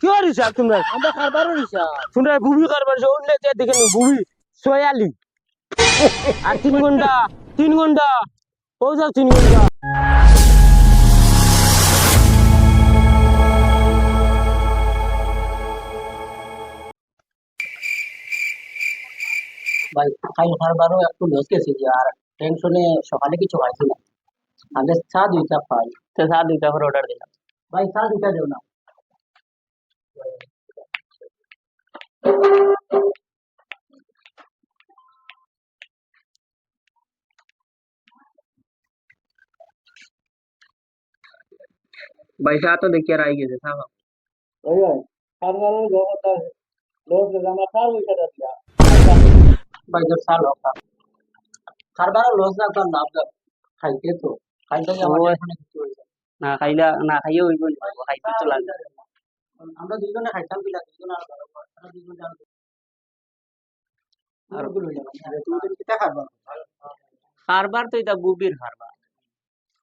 কি হিসাব তোমরা? আমরা হিসাব তোমরা করবার যে অন্য যে দেখে নি বুবি সোয়ালি আর তিন ঘণ্টা তিন ঘণ্টা পৌঁছাও তিন ঘণ্টা ভাই একটু লস গেছে আর টেনশনে সকালে কিছু খাইছি না। আমাদের চা দুইটা তো সাত দুইটা করে অর্ডার দিলাম। ভাই চা দুইটা দেও না। ভাই চা তো দেখি আর আই গেছে চা খাও। খারবারের জগৎটা লস গেছে আমরা খার পয়সাটা দিয়া ভাই তোর চা লোক খারবারও লস না কর লাভ লাভ খাইতে তো খাইতে গিয়ে আমার ওই। এখানে কিছু হয়েছে না খাইলা না খাইও হইব না খাইতে তো লাগবে আমরা দুইজনে খাইতাম কিনা দুইজনে আর ভালো করে আমরা দুইজনে আর আরগুলো তুমি তো কিটা খারবার খারবার তো এটা বুবির খারবার।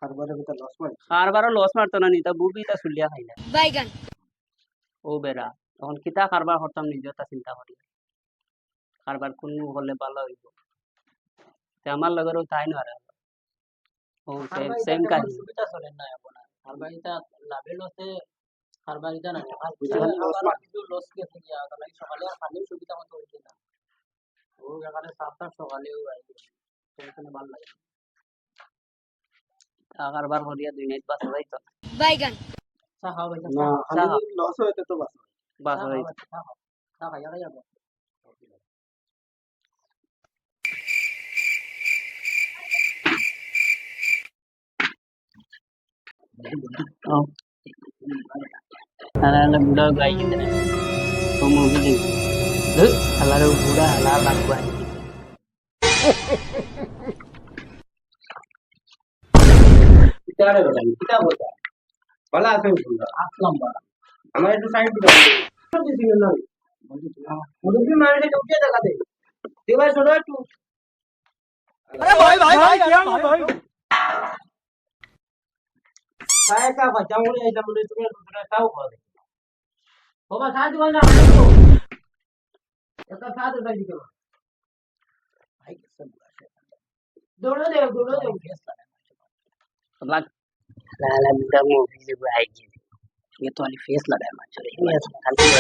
খারবারের ভিতর লস হয় খারবারও লস মারতো না নিতা বুবি তা সুলিয়া খাইলা বাইগান। ও বেড়া তখন কিতা কারবার করতাম নিজটা চিন্তা করি কারবার কোন হলে ভালো হইব। তে আমার লগেরও তাই নয় ও সেম সেম কাহিনী। সুবিধা চলে না এখন খারবারিটা লাভে লসে খারবারিটা না আর বুঝলাম, লস loss মার কিন্তু লস কে থেকে আগে লাগে সকালে আর পানির সুবিধা মতো হইছে না। ও এখানে সাতটা সকালেও আইছে টেনশনে ভালো লাগে। কারবার করিয়া দুই নাইট বাস যাইতো বাইগান। চা খাও ভাই না, খাও। লস হইতে তো বাস বাস চা যাইতো খাও চা খাইয়া খাইয়া যাবো হালাল বুড়া গাই কিনে তো মুভি দেখ হালাল বুড়া হালাল লাগবা কিতারে বলেন কিতা বলতা ভালো আছে বন্ধু আসলাম বাড়া আমার একটু সাইড দিতে হবে দিছি না মুরব্বি মানুষে ঢুকে দেখা দে দে ভাই ছোট একটু আরে ভাই ভাই ভাই क्या है भाई काय का बच्चा मुझे ऐसा मुझे तुम्हें दूसरा क्या हुआ ఒక కాదు వాళ్ళు ఒక కాదు బండితో દોડો દેવ દોડો દેવ લાગ લાલા મુડા મો બીજે ભાઈ જી એ તો આલી ફેસ લગાય માં છો રે યસ કાંતી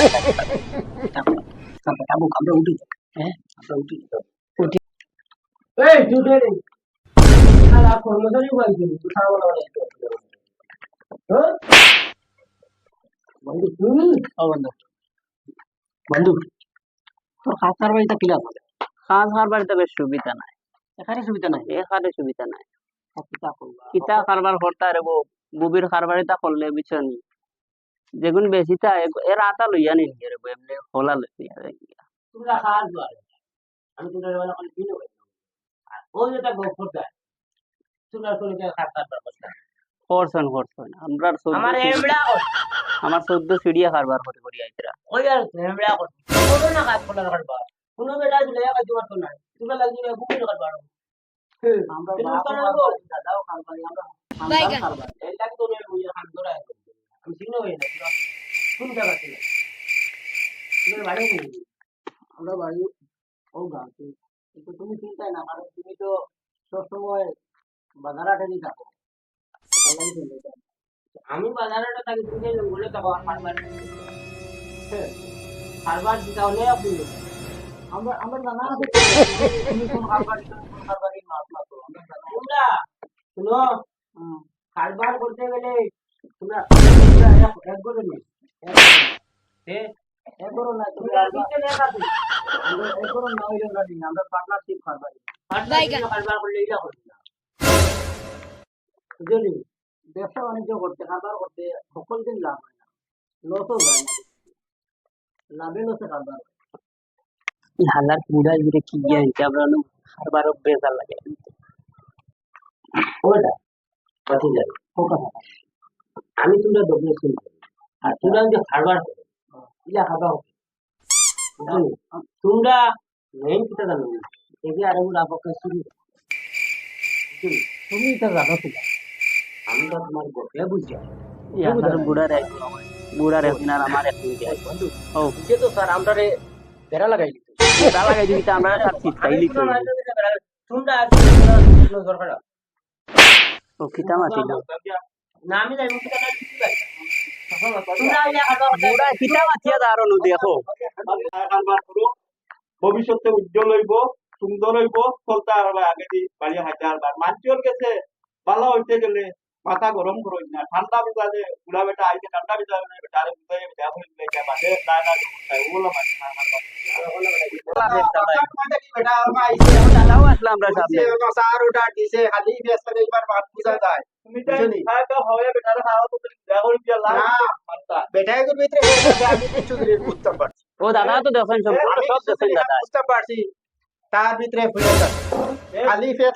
કાંતા કાબુ કાબુ ઉડી હે આપણે ઉડી ઉડી એ જુડે રે આ લાખો મદરી ભાઈ જી ઉઠાવવાનો હો ও বন্ধু বন্ধু তোর খাসার বাড়িটা কিলা করে খাসার বাড়িতে বেশ সুবিধা নাই এখানে সুবিধা নাই এখানে সুবিধা নাই কিতা কারবার করতে রে গো বুবির কারবারিটা করলে বিছন যেগুন বেশি তা এর আটা লইয়া নি রে গো এমনি খোলা লইয়া তোমরা জোয়ার আমি বলা দিন ওই যেটা তোমরা ব্যবস্থা করছেন করছেন আমরা আমার এমড়া আমার চোদ্দ সিডিয়া কারবার করে করি আইতরা ওই আর এমড়া করতে কোনো না কাজ করতে করবা কোনো বেটা দিলে এক দিবার তো নাই। তোমরা লাগি না ঘুমিয়ে করবা আমরা বাপ দাদাও কাম করি আমরা বাইগান। এই লাগে তো রে ওই হাত ধরে আমি চিনো হই না কোন জায়গা ছিল তোমার বাড়ি নেই আমরা বাড়ি ও গাঁতে কিন্তু তুমি চিন্তাই না কারণ তুমি তো সবসময় বাজারহাটে থাকো সেটার লাগি চিন্তা করো। আমি তুমি যে জঙ্গলে থাকো আর খারবার খারবার দিতে হলে আপনি আমরা আমরা জানা আছে তুমি কোন খারবার দিতে কোন খারবারই মাছ মাছ আমরা জানা শুনো কারবার করতে গেলে তোমরা এক- করে নি এক করে। না তুমি দিতে এক করো না ওই না, আমরা পার্টনারশিপ কারবার বাইগান। কারবার করলে এটা করবে না বুঝলি ব্যবসা বাণিজ্য করতে কারবার করতে সকল দিন লাভ হয় না। লসও হয় না। লাভে লসে কারবার হয়। হালার বুড়া জুড়ে কি গিয়ে আমরা কারবার বেজার লাগে। ওটা? কথা যাবে ও কথা আমি তোমরা ডবল শুনছি আর তোমরা যে খাবার করো ইলা খাবা? তোমরা মেইন কিটা জানো এগে আর এগুলো আপকে শুরু? তুমি তো জানো তো আমি তো তোমার বুড়া বুড়ার আর আমার কি বন্ধু ও। তো স্যার আমরা রে বেড়া লাগাই দিত তা লাগাই দিবি তা আমরা লিখ তোমরা দরকার ও না আমি যাই মুখে করো। ভবিষ্যতে উজ্জ্বল হইব সুন্দর হইব। চলতে আর আগে দি বাড়ি হাইতে আর মানুষের কাছে ভালো হইতে গেলে মাথা গরম করো না ঠান্ডা বিজালে বুড়া বেটা আইতে ঠান্ডা বিজালে না বেটা আরে বুঝাই বেটা হই গেলে যা বাদে না না ওগুলো মানে চালাও আসলাম আমরা সামনে তুমি তাই খায় তো হয় বেটা খাওয়া তো দেখা হই দিয়া লাগ মানতা ও দাদা তো দেখেন সম্পূর্ণ সব দেখেন দাদা তার ভিতরে ফুলে খালি ফেস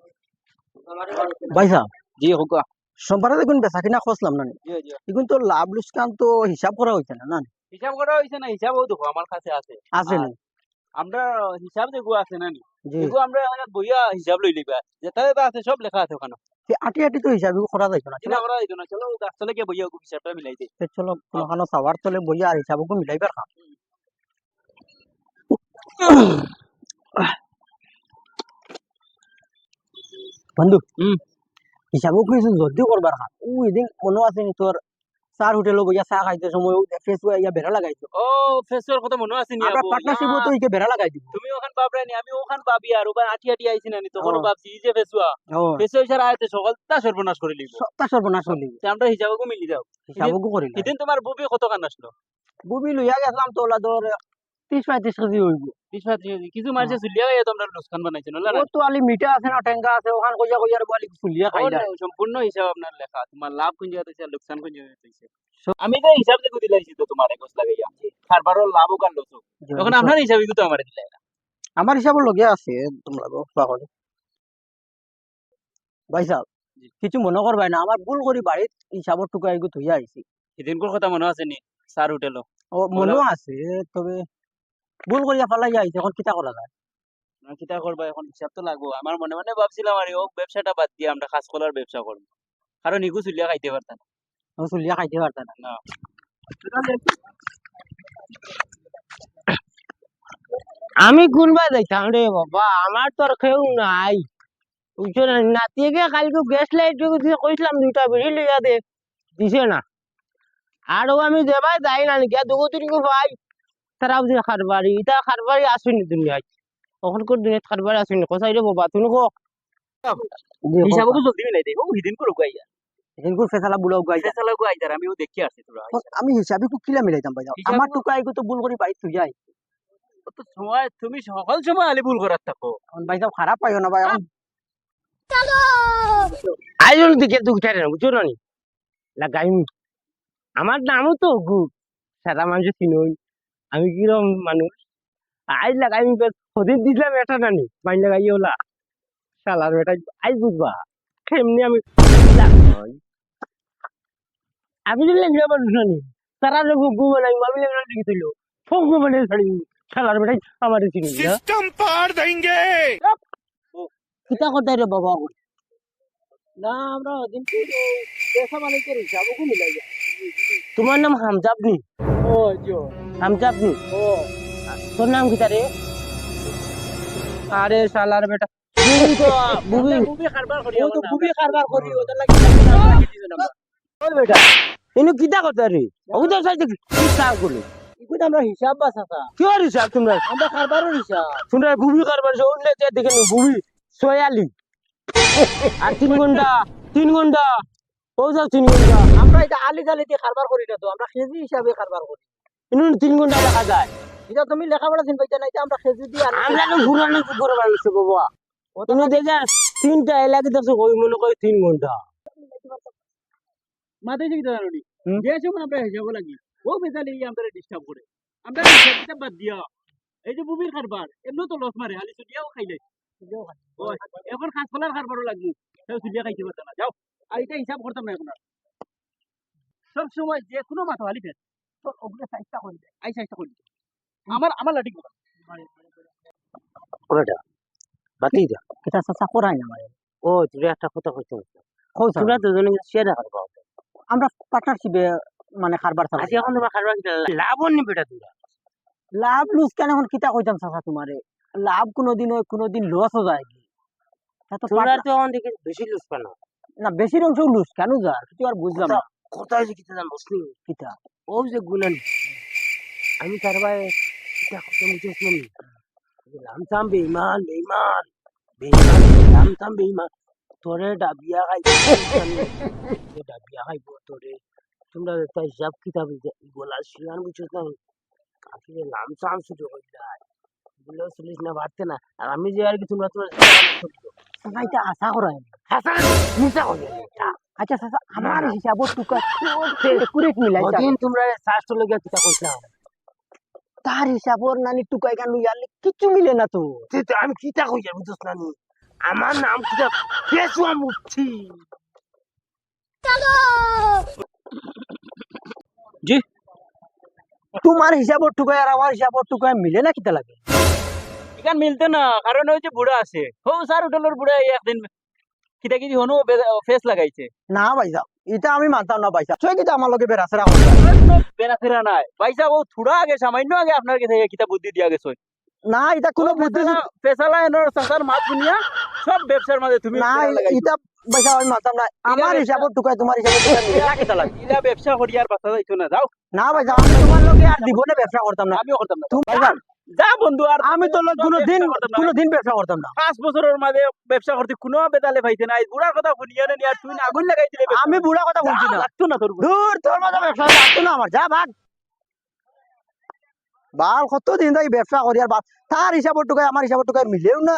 ভাই সাহেব জি হোকা সোমবারে দেখুন বেচা কিনা খসলাম না এখন তো লাভ লুসকান তো হিসাব করা হয়েছে না না হিসাব করা হয়েছে না হিসাবও দেখো আমার কাছে আছে। আছে না? আমরা হিসাব দেখো আছে না দেখো আমরা বইয়া হিসাব লই লিবা যেটা যেটা আছে সব লেখা আছে ওখানে আটি আটি তো হিসাব করা যাইতো না? চিন্তা করা যাইতো না। চলো গাছতলে গিয়ে বইয়া হিসাবটা মিলাই দিই চলো কোনখানো সাওয়ার চলে বইয়া আর হিসাবকে মিলাইবার খাম বন্ধু। হিসাবও কিছু যদিও করবার খাম ও এদিন মনে আছে তোর চার হোটেলে বইয়া চাহ খাইতে সময় ইয়া বেড়া লাগাইছো ও ফেসের কথা মনে আছে নি আমরা আবু? পার্টনারশিপও তো ইকে বেড়া লাগাই দিব। তুমি ওখান পাবরা নি আমি ওখান পাবি আর আটি আটি আইছি না নি তখন ও। ভাবছি এই যে ফেসুয়া ফেসু ইশারা আইতে সকালটা সর্বনাশ করে লিব। সপ্তাহ সর্বনাশ হলি তে আমরা হিসাবও মিলি যাও হিসাবও করিল সেদিন তোমার বুবি কত কান আসলো বুবি লইয়া গেছিলাম তো ওলা ধর ত্রিশ পঁয়ত্রিশ কেজি হইব। কিছু মারছে চুলিয়া গাইয়া তোমরা লোকসান বানাইছো না। ও তো আলি মিঠা আছে না টেঙ্গা আছে ওখান কইয়া কইয়া বলি ফুলিয়া খাই সম্পূর্ণ হিসাব আপনার লেখা তোমার লাভ কোন জায়গাতে হইছে লোকসান কোন জায়গাতে হইছে আমি তো হিসাব দেখে দিলাইছি তো তোমার গোস লাগাইয়া কারবারও লাভও কার লসও তখন আপনার হিসাবই তো আমার দিলাই না আমার হিসাবের লগে আছে তোমরা পাগল ভাই সাহেব কিছু মনে করবাই না আমার ভুল করি বাড়িত হিসাবর টুকু আইগু থইয়া আইছি সেদিনকার কথা মনে আছে নি? স্যার হোটেলও ও মনেও আছে তবে ভুল করিয়া ফালাই আইছে এখন কিতা করা যায়? না কিতা করবা এখন হিসাব তো লাগবো। আমার মনে মনে ভাবছিলাম আরে ও ব্যবসাটা বাদ দিয়ে আমরা কাজ করার ব্যবসা করব কারণ ইগু চুলিয়া খাইতে পারতাম না। আমি চুলিয়া খাইতে পারতাম না। আমি কোনবা যাইতাম রে বাবা আমার তো আর কেউ নাই। বুঝছ না নাতিকে কালকে গ্যাস লাইট দিয়ে কইছিলাম দুইটা বিড়ি লইয়া দে। দিছে না। আর ও আমি দেবাই যাই না গিয়া দুগো তিনগো ভাই তারা বুঝি খারবারি ইটা খারবারি আসেনি দুনিয়ায়। ওখানকার দুনিয়ায় খারবারি আসেনি কোথায় রে বাবা তুমি কো হিসাবও জলদি মিলাই দেই ও হিদিন করে গাইয়া এখানকার ফেসালা বুলাও গাই এটা চালা গো আইতার আমিও দেখি আসছি তোরা আমি হিসাবে কু কিলা মিলাইতাম ভাই হিসাব আমার কো- টুকু আইগু তো ভুল করি বাড়িত থইয়া আইছি তো সময় তুমি সকল সময় আলি ভুল করার থাকো। এখন ভাই সাহেব খারাপ পাইও না ভাই এখন আইজন দিকে না বুঝছ না নি। লাগাইম আমার নামও তো গু সাদা মানুষ চিনই আমি কিরম মানুষ? আজ লাগাই আমি হদিন দিলাম এটা নানি বাইন লাগাই ওলা। শালার বেটা আজ বুঝবা এমনি আমি আমি যদি লেগে মানুষ নানি তারা লোক গু বানাই আমি লেগে দেখি তুলো ফোক গু বানিয়ে বেটাই আমার চিনি সিস্টেম পার দেঙ্গে কিতা রে বাবা? না আমরা হদিন পেশা মালিকের হিসাবও তোমার নাম হামজাবনি ও জো। হামজাব নি ও। তোর নাম কি রে আরে শালার বেটা। বুবি। বুবি। বুবি। কারবার করি ও তো বুবি কারবার করি ওদের লাগি ও। বেটা। ইনু কিতা কথা রে? ওদের সাথে কি কাজ করল? ইকুত আমরা হিসাব বাসাতা কি আর হিসাব তোমরা? আমরা কারবারের হিসাব। তোমরা বুবি কারবার যে উঠলে যে দেখেন বুবি সোয়ালি। আর তিন ঘণ্টা তিন ঘণ্টা। ও যাও তিন ঘণ্টা। আমরা এটা আলি জালিতে কারবার করি না তো আমরা কেজি হিসাবে কারবার করি। ইনু তিন ঘণ্টা দেখা যায়। এটা তুমি লেখাপড়া চিন পাইতে না এটা আমরা কেজি দিয়ে আমরা তো ঘুরানো করে বানিয়েছে বাবা। তুমি দেখে তিনটা এলাকা দেখছ কই মনে করি তিন ঘণ্টা। মাথায় থেকে জানো নি যে সময় আমরা হিসাব লাগি। ও বেজালি আমরা ডিস্টার্ব করে। আমরা হিসাব বাদ দিয়া। এই যে বুবির কারবার এমনি তো লস মারে আলি সুদিয়াও খাইলে এখন খাস ফলার কারবারও লাগবে সেও সুদিয়া খাইতে পারতাম না যাও। আর এটা হিসাব করতাম না এখন সব সময় যে কোনো মাথা হালি ফের। তো ওগুলো সাইজটা আমার আমার বাতি দা এটা করাই না মানে ও তুই একটা কথা কইতে কই তোমরা দুজনে শেয়ার করবা আমরা পার্টনারশিপে মানে কারবার চালাই আজ এখন তোমার খাবার লাভ নি বেটা তোরা লাভ লুজ কেন? এখন কিতা কইতাম চাচা তোমারে? লাভ কোনোদিন হয় কোনোদিন লসও যায় কি? তোরা তো এখন দেখে বেশি লুজ পান না বেশির অংশ লুজ। কেন তুই আর বুঝলাম না। কোথায় যে কিতা ও যে গুণান আমি তার ভাই তোরে ডাবিয়া খাই ডাবিয়া তোরে তোমরা তাই হিসাব কিতাব গোলা শিয়ান না সাম না না আর আমি যে আর কি তোমরা তোমরা আশা করাই মিশা হয়ে আচ্ছা চাচা আমার টুকা মিলাই তোমরা তো কিতা তার হিসাবর নানি টুকাই কান লইয়ালে কিছু মিলে না তো। আমি কিতা কইয়া বুঝছ না নি আমার নাম কিতা পেশুয়া মুফতি তোমার হিসাবর টুকাই আর আমার হিসাবর টুকাই মিলে না কিতা লাগে? ইখান মিলতে না কারণ ওই যে বুড়া আছে। হো স্যার হোটেলের বুড়া একদিন কিতা কিতি হনু ফেস লাগাইছে। না ভাইসা এটা আমি মানতাম না ভাইসা সে কিতা আমার লগে কোনো বেনাফেরা নাই। পয়সা ও থুড়া আগে সামান্য আগে আপনার কাছে কিতা বুদ্ধি দিয়া গেছে। না এটা কোনো বুদ্ধি পেশালা এনর সংসার মাছ দুনিয়া সব ব্যবসার মাঝে তুমি না। এটা ভাইসা আমি মানতাম না। আমার হিসাবর টুকাই তোমার হিসাবর টুকাই না কিতা লাগে? ইলা ব্যবসা করিয়ার বাচ্চা যাইতো না যাও। না ভাইসা আমি তোমার লগে আর জীবনে ব্যবসা করতাম না। আমিও করতাম না। তুমি যা বন্ধু আর আমি তো ব্যবসা করতাম না। কোনো দিন ব্যবসা করতাম না। পাঁচ বছরের মাঝে ব্যবসা করতে কোনো বেতালে পাইতে নাই। বুড়ার কথা শুনিয়ে নেই আর তুই না আগুন লাগাই দিলে আমি বুড়া কথা বলছি না। লাগতো না তোর দূর তোর মতো ব্যবসা লাগতো না আমার। যা ভাগ। বাল কত দিন ধরে ব্যবসা করি আর তার হিসাবর টুকাই আমার হিসাবর টুকাই মিলেও না।